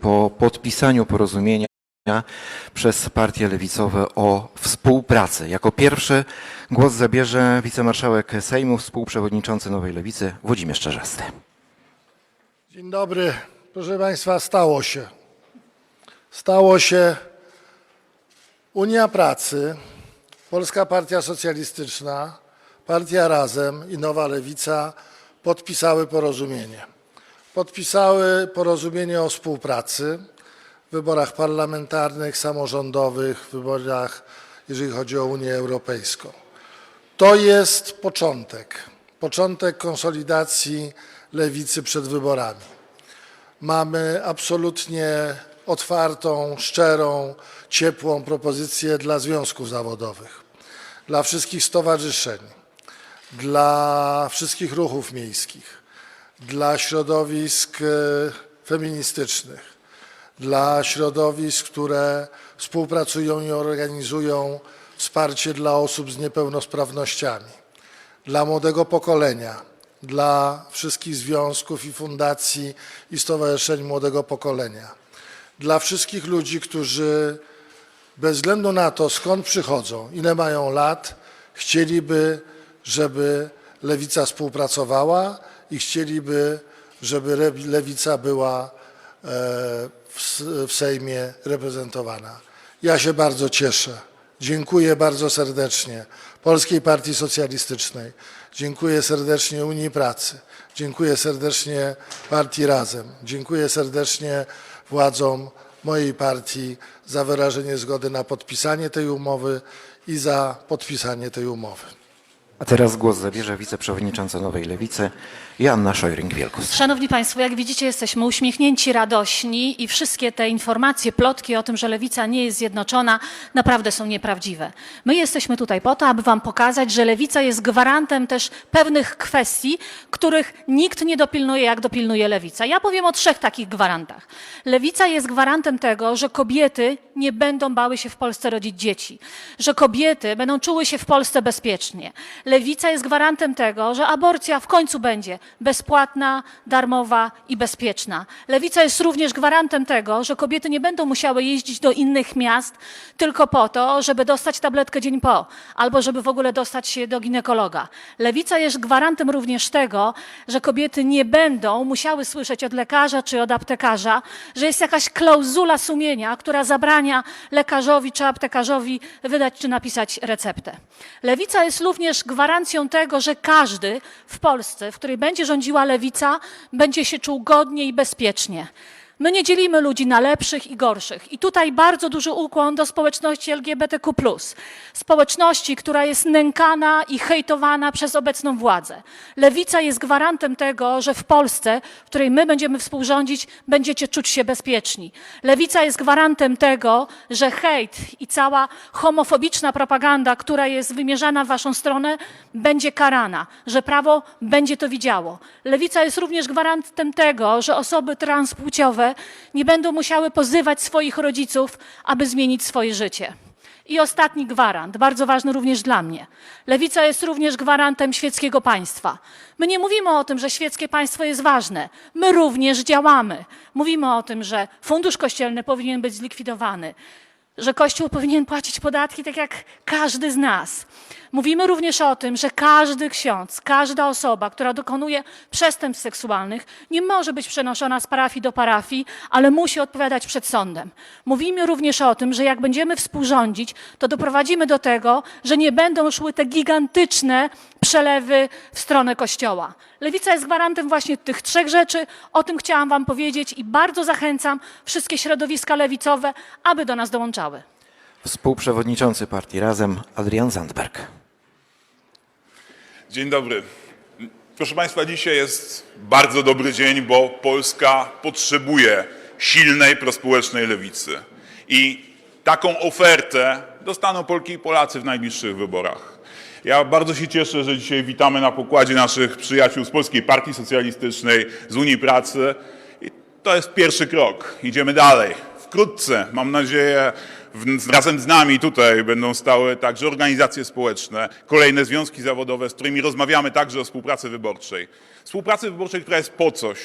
po podpisaniu porozumienia przez partie lewicowe o współpracy. Jako pierwszy głos zabierze wicemarszałek Sejmu, współprzewodniczący Nowej Lewicy Włodzimierz Czarzasty. Dzień dobry. Proszę Państwa, stało się. Stało się Unia Pracy, Polska Partia Socjalistyczna, Partia Razem i Nowa Lewica podpisały porozumienie. Podpisały porozumienie o współpracy w wyborach parlamentarnych, samorządowych, w wyborach, jeżeli chodzi o Unię Europejską. To jest początek, początek konsolidacji lewicy przed wyborami. Mamy absolutnie otwartą, szczerą, ciepłą propozycję dla związków zawodowych, dla wszystkich stowarzyszeń, dla wszystkich ruchów miejskich, dla środowisk e, feministycznych, dla środowisk, które współpracują i organizują wsparcie dla osób z niepełnosprawnościami, dla młodego pokolenia, dla wszystkich związków i fundacji i stowarzyszeń młodego pokolenia, dla wszystkich ludzi, którzy bez względu na to, skąd przychodzą, ile mają lat, chcieliby, żeby lewica współpracowała i chcieliby, żeby lewica była e, w Sejmie reprezentowana. Ja się bardzo cieszę. Dziękuję bardzo serdecznie Polskiej Partii Socjalistycznej. Dziękuję serdecznie Unii Pracy. Dziękuję serdecznie Partii Razem. Dziękuję serdecznie władzom mojej partii za wyrażenie zgody na podpisanie tej umowy i za podpisanie tej umowy. A teraz głos zabierze wiceprzewodnicząca Nowej Lewicy Joanna Szojring-Wielkus. Szanowni Państwo, jak widzicie, jesteśmy uśmiechnięci, radośni i wszystkie te informacje, plotki o tym, że lewica nie jest zjednoczona, naprawdę są nieprawdziwe. My jesteśmy tutaj po to, aby Wam pokazać, że lewica jest gwarantem też pewnych kwestii, których nikt nie dopilnuje, jak dopilnuje lewica. Ja powiem o trzech takich gwarantach. Lewica jest gwarantem tego, że kobiety nie będą bały się w Polsce rodzić dzieci, że kobiety będą czuły się w Polsce bezpiecznie. Lewica jest gwarantem tego, że aborcja w końcu będzie bezpłatna, darmowa i bezpieczna. Lewica jest również gwarantem tego, że kobiety nie będą musiały jeździć do innych miast tylko po to, żeby dostać tabletkę dzień po, albo żeby w ogóle dostać się do ginekologa. Lewica jest gwarantem również tego, że kobiety nie będą musiały słyszeć od lekarza czy od aptekarza, że jest jakaś klauzula sumienia, która zabrania lekarzowi czy aptekarzowi wydać czy napisać receptę. Lewica jest również gwarancją tego, że każdy w Polsce, w której będzie rządziła lewica, będzie się czuł godnie i bezpiecznie. My nie dzielimy ludzi na lepszych i gorszych. I tutaj bardzo duży ukłon do społeczności LGBTQ. Społeczności, która jest nękana i hejtowana przez obecną władzę. Lewica jest gwarantem tego, że w Polsce, w której my będziemy współrządzić, będziecie czuć się bezpieczni. Lewica jest gwarantem tego, że hejt i cała homofobiczna propaganda, która jest wymierzana w waszą stronę, będzie karana, że prawo będzie to widziało. Lewica jest również gwarantem tego, że osoby transpłciowe nie będą musiały pozywać swoich rodziców, aby zmienić swoje życie. I ostatni gwarant, bardzo ważny również dla mnie. Lewica jest również gwarantem świeckiego państwa. My nie mówimy o tym, że świeckie państwo jest ważne. My również działamy. Mówimy o tym, że fundusz kościelny powinien być zlikwidowany, że Kościół powinien płacić podatki tak jak każdy z nas. Mówimy również o tym, że każdy ksiądz, każda osoba, która dokonuje przestępstw seksualnych, nie może być przenoszona z parafii do parafii, ale musi odpowiadać przed sądem. Mówimy również o tym, że jak będziemy współrządzić, to doprowadzimy do tego, że nie będą szły te gigantyczne przelewy w stronę Kościoła. Lewica jest gwarantem właśnie tych trzech rzeczy. O tym chciałam Wam powiedzieć i bardzo zachęcam wszystkie środowiska lewicowe, aby do nas dołączały. Współprzewodniczący partii Razem Adrian Zandberg. Dzień dobry. Proszę Państwa, dzisiaj jest bardzo dobry dzień, bo Polska potrzebuje silnej, prospołecznej lewicy. I taką ofertę dostaną Polki i Polacy w najbliższych wyborach. Ja bardzo się cieszę, że dzisiaj witamy na pokładzie naszych przyjaciół z Polskiej Partii Socjalistycznej, z Unii Pracy. I to jest pierwszy krok. Idziemy dalej. Wkrótce, mam nadzieję, w, razem z nami tutaj będą stały także organizacje społeczne, kolejne związki zawodowe, z którymi rozmawiamy także o współpracy wyborczej. Współpracy wyborczej, która jest po coś,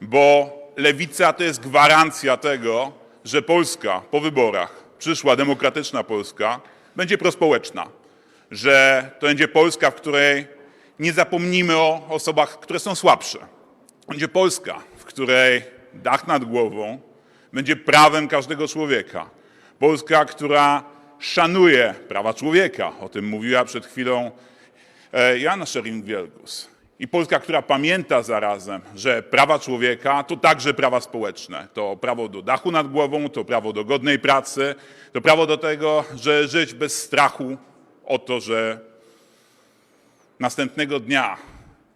bo lewica to jest gwarancja tego, że Polska po wyborach, przyszła demokratyczna Polska, będzie prospołeczna. Że to będzie Polska, w której nie zapomnimy o osobach, które są słabsze. Będzie Polska, w której dach nad głową będzie prawem każdego człowieka. Polska, która szanuje prawa człowieka. O tym mówiła przed chwilą e, Jana Schering-Wielgus. I Polska, która pamięta zarazem, że prawa człowieka to także prawa społeczne. To prawo do dachu nad głową, to prawo do godnej pracy, to prawo do tego, że żyć bez strachu o to, że następnego dnia,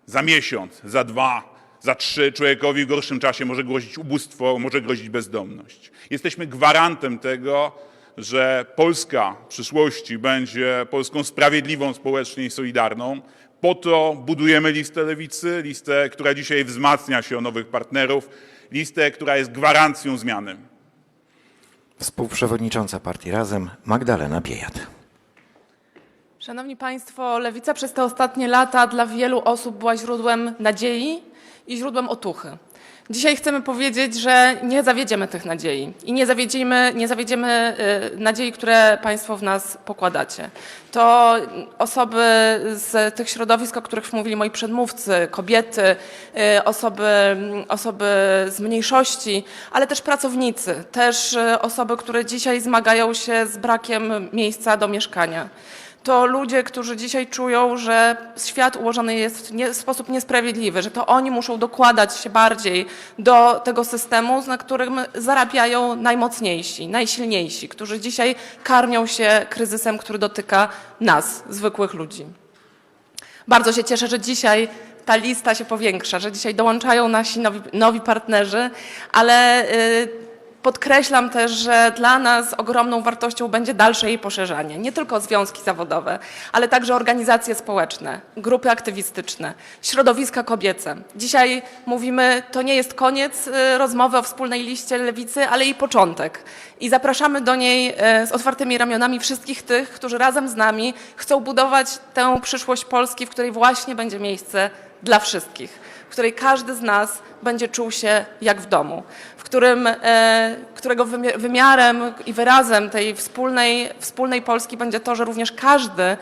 za miesiąc, za dwa, za trzy człowiekowi w gorszym czasie może grozić ubóstwo, może grozić bezdomność. Jesteśmy gwarantem tego, że Polska w przyszłości będzie Polską sprawiedliwą społecznie i solidarną. Po to budujemy listę lewicy, listę, która dzisiaj wzmacnia się o nowych partnerów, listę, która jest gwarancją zmiany. Współprzewodnicząca partii Razem Magdalena Biejat. Szanowni Państwo, lewica przez te ostatnie lata dla wielu osób była źródłem nadziei i źródłem otuchy. Dzisiaj chcemy powiedzieć, że nie zawiedziemy tych nadziei i nie zawiedziemy, nie zawiedziemy y, nadziei, które Państwo w nas pokładacie. To osoby z tych środowisk, o których mówili moi przedmówcy, kobiety, y, osoby, osoby z mniejszości, ale też pracownicy, też y, osoby, które dzisiaj zmagają się z brakiem miejsca do mieszkania to ludzie, którzy dzisiaj czują, że świat ułożony jest w, sposób niesprawiedliwy, że to oni muszą dokładać się bardziej do tego systemu, na którym zarabiają najmocniejsi, najsilniejsi, którzy dzisiaj karmią się kryzysem, który dotyka nas, zwykłych ludzi. Bardzo się cieszę, że dzisiaj ta lista się powiększa, że dzisiaj dołączają nasi nowi, nowi partnerzy, ale y, podkreślam też, że dla nas ogromną wartością będzie dalsze jej poszerzanie. Nie tylko związki zawodowe, ale także organizacje społeczne, grupy aktywistyczne, środowiska kobiece. Dzisiaj mówimy, to nie jest koniec y, rozmowy o wspólnej liście lewicy, ale jej początek. I zapraszamy do niej y, z otwartymi ramionami wszystkich tych, którzy razem z nami chcą budować tę przyszłość Polski, w której właśnie będzie miejsce dla wszystkich, w której każdy z nas będzie czuł się jak w domu, w którym, e, którego wymi- wymiarem i wyrazem tej wspólnej, wspólnej Polski będzie to, że również każdy,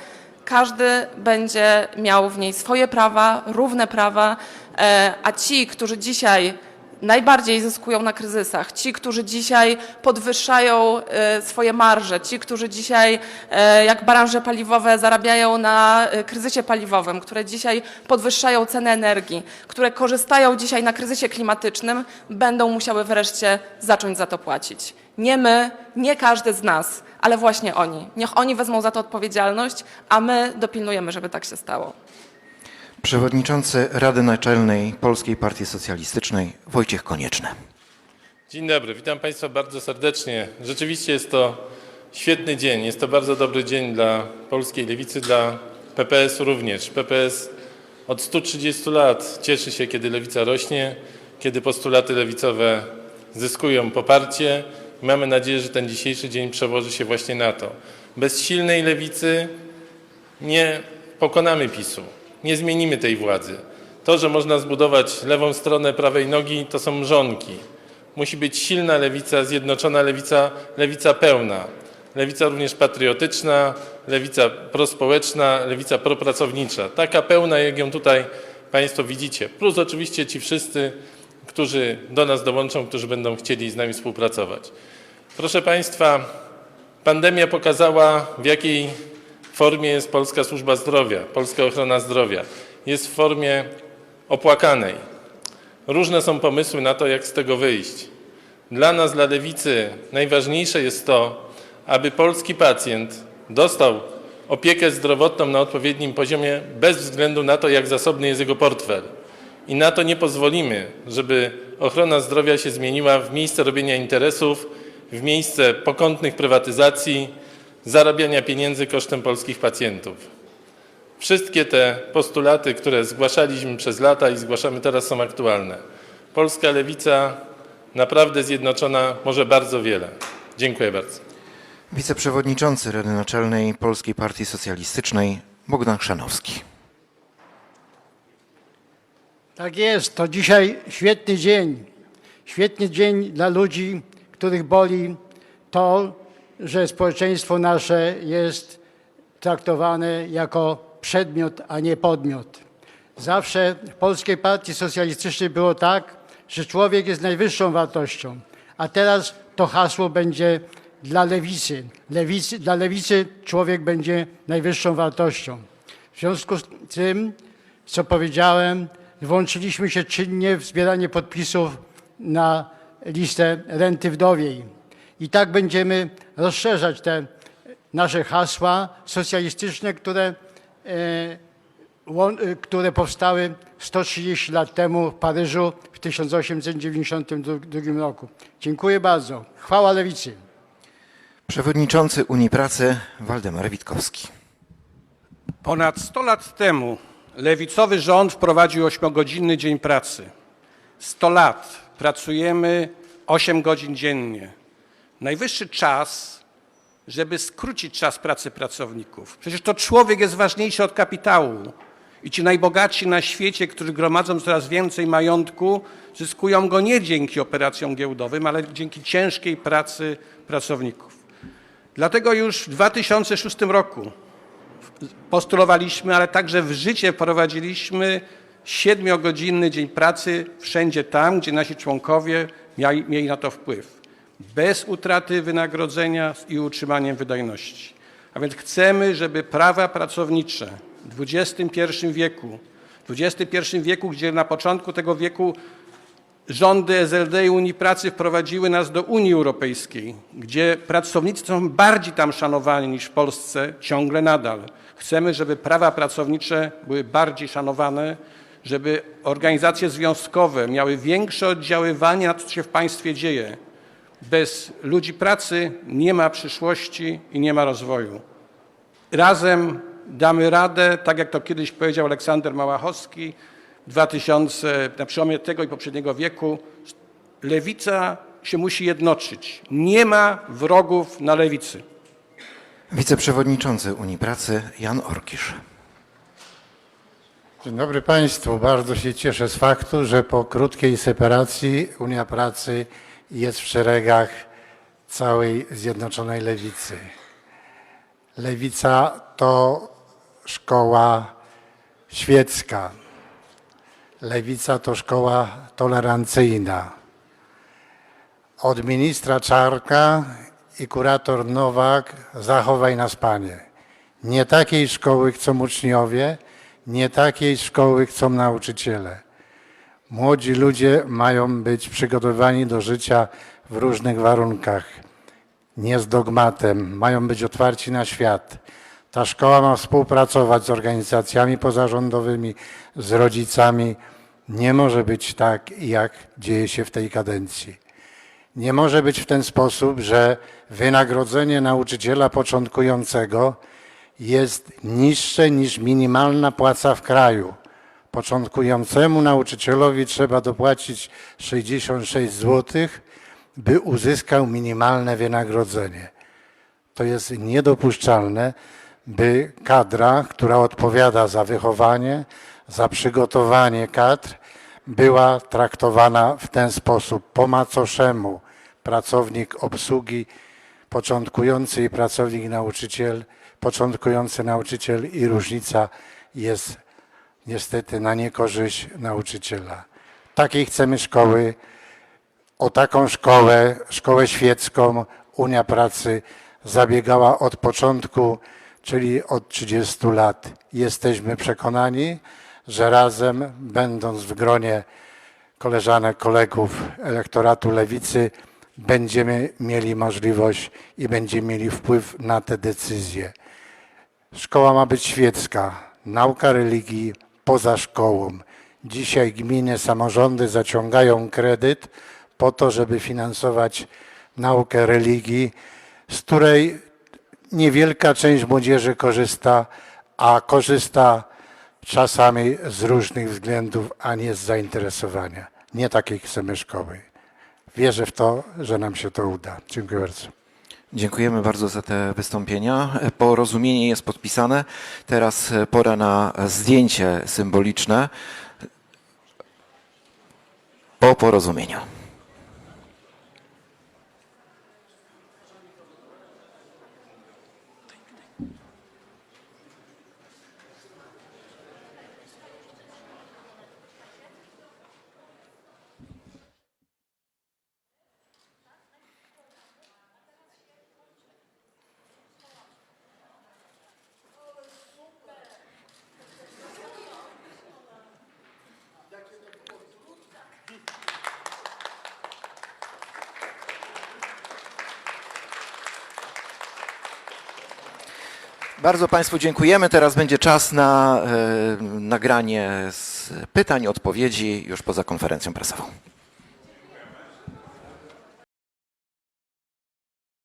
każdy będzie miał w niej swoje prawa, równe prawa, e, a ci, którzy dzisiaj najbardziej zyskują na kryzysach. Ci, którzy dzisiaj podwyższają e, swoje marże, ci, którzy dzisiaj, e, jak branże paliwowe, zarabiają na e, kryzysie paliwowym, które dzisiaj podwyższają cenę energii, które korzystają dzisiaj na kryzysie klimatycznym, będą musiały wreszcie zacząć za to płacić. Nie my, nie każdy z nas, ale właśnie oni. Niech oni wezmą za to odpowiedzialność, a my dopilnujemy, żeby tak się stało. Przewodniczący Rady Naczelnej Polskiej Partii Socjalistycznej Wojciech Konieczny. Dzień dobry, witam Państwa bardzo serdecznie. Rzeczywiście jest to świetny dzień, jest to bardzo dobry dzień dla polskiej lewicy, dla PPS również. PPS od 130 lat cieszy się, kiedy lewica rośnie, kiedy postulaty lewicowe zyskują poparcie. Mamy nadzieję, że ten dzisiejszy dzień przełoży się właśnie na to. Bez silnej lewicy nie pokonamy PiSu, nie zmienimy tej władzy. To, że można zbudować lewą stronę prawej nogi, to są mrzonki. Musi być silna lewica, zjednoczona lewica, lewica pełna. Lewica również patriotyczna, lewica prospołeczna, lewica propracownicza. Taka pełna, jak ją tutaj Państwo widzicie. Plus oczywiście ci wszyscy, którzy do nas dołączą, którzy będą chcieli z nami współpracować. Proszę Państwa, pandemia pokazała, w jakiej formie jest polska służba zdrowia, polska ochrona zdrowia. Jest w formie opłakanej. Różne są pomysły na to, jak z tego wyjść. Dla nas, dla lewicy, najważniejsze jest to, aby polski pacjent dostał opiekę zdrowotną na odpowiednim poziomie, bez względu na to, jak zasobny jest jego portfel. I na to nie pozwolimy, żeby ochrona zdrowia się zmieniła w miejsce robienia interesów, w miejsce pokątnych prywatyzacji, zarabiania pieniędzy kosztem polskich pacjentów. Wszystkie te postulaty, które zgłaszaliśmy przez lata i zgłaszamy teraz, są aktualne. Polska lewica, naprawdę zjednoczona, może bardzo wiele. Dziękuję bardzo. Wiceprzewodniczący Rady Naczelnej Polskiej Partii Socjalistycznej Bogdan Chrzanowski. Tak jest, to dzisiaj świetny dzień. Świetny dzień dla ludzi, których boli to, że społeczeństwo nasze jest traktowane jako przedmiot, a nie podmiot. Zawsze w Polskiej Partii Socjalistycznej było tak, że człowiek jest najwyższą wartością, a teraz to hasło będzie dla lewicy. lewicy dla lewicy człowiek będzie najwyższą wartością. W związku z tym, co powiedziałem, włączyliśmy się czynnie w zbieranie podpisów na listę renty wdowiej. I tak będziemy rozszerzać te nasze hasła socjalistyczne, które, e, e, które powstały 130 lat temu w Paryżu w 1892 roku. Dziękuję bardzo. Chwała lewicy. Przewodniczący Unii Pracy Waldemar Witkowski. Ponad 100 lat temu lewicowy rząd wprowadził ośmiogodzinny dzień pracy. 100 lat pracujemy 8 godzin dziennie. Najwyższy czas, żeby skrócić czas pracy pracowników. Przecież to człowiek jest ważniejszy od kapitału. I ci najbogatsi na świecie, którzy gromadzą coraz więcej majątku, zyskują go nie dzięki operacjom giełdowym, ale dzięki ciężkiej pracy pracowników. Dlatego już w 2006 roku postulowaliśmy, ale także w życie wprowadziliśmy siedmiogodzinny dzień pracy wszędzie tam, gdzie nasi członkowie mieli na to wpływ. Bez utraty wynagrodzenia i utrzymaniem wydajności. A więc chcemy, żeby prawa pracownicze w XXI wieku, w XXI wieku, gdzie na początku tego wieku rządy SLD i Unii Pracy wprowadziły nas do Unii Europejskiej, gdzie pracownicy są bardziej tam szanowani niż w Polsce, ciągle nadal. Chcemy, żeby prawa pracownicze były bardziej szanowane, żeby organizacje związkowe miały większe oddziaływanie na to, co się w państwie dzieje. Bez ludzi pracy nie ma przyszłości i nie ma rozwoju. Razem damy radę, tak jak to kiedyś powiedział Aleksander Małachowski, 2000, na przełomie tego i poprzedniego wieku, lewica się musi jednoczyć. Nie ma wrogów na lewicy. Wiceprzewodniczący Unii Pracy Jan Orkisz. Dzień dobry Państwu. Bardzo się cieszę z faktu, że po krótkiej separacji Unia Pracy jest w szeregach całej Zjednoczonej Lewicy. Lewica to szkoła świecka. Lewica to szkoła tolerancyjna. Od ministra Czarka i kurator Nowak zachowaj nas Panie. Nie takiej szkoły chcą uczniowie, nie takiej szkoły chcą nauczyciele. Młodzi ludzie mają być przygotowani do życia w różnych warunkach, nie z dogmatem, mają być otwarci na świat. Ta szkoła ma współpracować z organizacjami pozarządowymi, z rodzicami. Nie może być tak, jak dzieje się w tej kadencji. Nie może być w ten sposób, że wynagrodzenie nauczyciela początkującego jest niższe niż minimalna płaca w kraju. Początkującemu nauczycielowi trzeba dopłacić 66 zł, by uzyskał minimalne wynagrodzenie. To jest niedopuszczalne, by kadra, która odpowiada za wychowanie, za przygotowanie kadr, była traktowana w ten sposób po macoszemu. Pracownik obsługi, początkujący i pracownik nauczyciel, początkujący nauczyciel i różnica jest niestety na niekorzyść nauczyciela. Takiej chcemy szkoły, o taką szkołę, szkołę świecką Unia Pracy zabiegała od początku, czyli od 30 lat. Jesteśmy przekonani, że razem, będąc w gronie koleżanek, kolegów elektoratu lewicy, będziemy mieli możliwość i będziemy mieli wpływ na te decyzje. Szkoła ma być świecka, nauka religii poza szkołą. Dzisiaj gminy, samorządy zaciągają kredyt po to, żeby finansować naukę religii, z której niewielka część młodzieży korzysta, a korzysta czasami z różnych względów, a nie z zainteresowania. Nie takiej chcemy szkoły. Wierzę w to, że nam się to uda. Dziękuję bardzo. Dziękujemy bardzo za te wystąpienia. Porozumienie jest podpisane. Teraz pora na zdjęcie symboliczne po porozumieniu. Bardzo Państwu dziękujemy. Teraz będzie czas na e, nagranie z pytań, odpowiedzi już poza konferencją prasową.